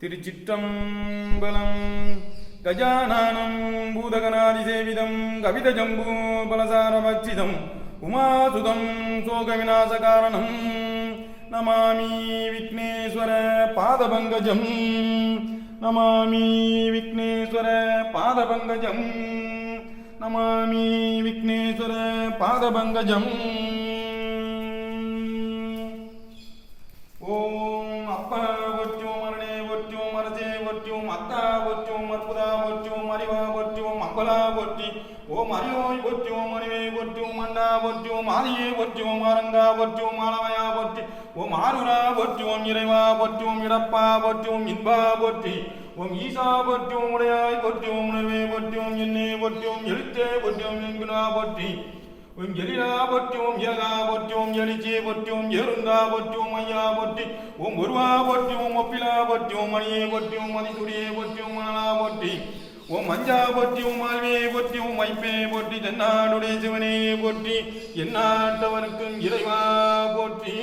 திருச்சிற்றம்பலம். கஜானானம் பூதகணாதிசேவிதம் கவிதஜம்பூ பலசாரபக்ஷிதம் உமாசுதம் சோகவிநாசகாரணம். நமாமி விக்னேஸ்வர பாதபங்கஜம். நமாமி விக்னேஸ்வர பாதபங்கஜம். நமாமி விக்னேஸ்வர பாதபங்கஜம். ஓம் அப்பா அத்தா போற்றுவோம் அற்புதா போற்றுவோம் அறிவா போற்றுவோம் அம்பலா போற்றி ஓம் அறிவோய் போற்றுவோம் அறிவை போற்றுவோம் அண்டா போற்றுவோம் ஆதியை போற்றுவோம் ஆரங்கா போற்றுவோம் ஆலவையா போற்றி ஓம் ஆருரா போற்றுவோம் இறைவா போற்றுவோம் இடப்பா போற்றுவோம் இன்பா போற்றி ஓம் ஈசா போற்றுவோம் உடையாய் போற்றுவோம் உணர்வே போற்றுவோம் என்னே போற்றுவோம் எழுத்தே போற்றுவோம் என்குனா போற்றி ஓம் எலிரா பொற்றியோம் ஏகா பொற்றியோம் எலிச்சி பொற்றியோம் எருந்தா பொற்றியோம் ஐயா பொற்றி ஓம் ஒருவா பொற்றியோம் ஒப்பிலா பொற்றியோம் மணியே பொற்றியோம் மதிசுடியே பொற்றியோம் மணலா பொற்றி ஓம் மஞ்சா பொற்றியோம் மால்வியே பொற்றியோம் வைப்பே பொற்றி தென்னாடுடைய சிவனே பொற்றி எந்நாட்டவனுக்கும் இறைவா போற்றி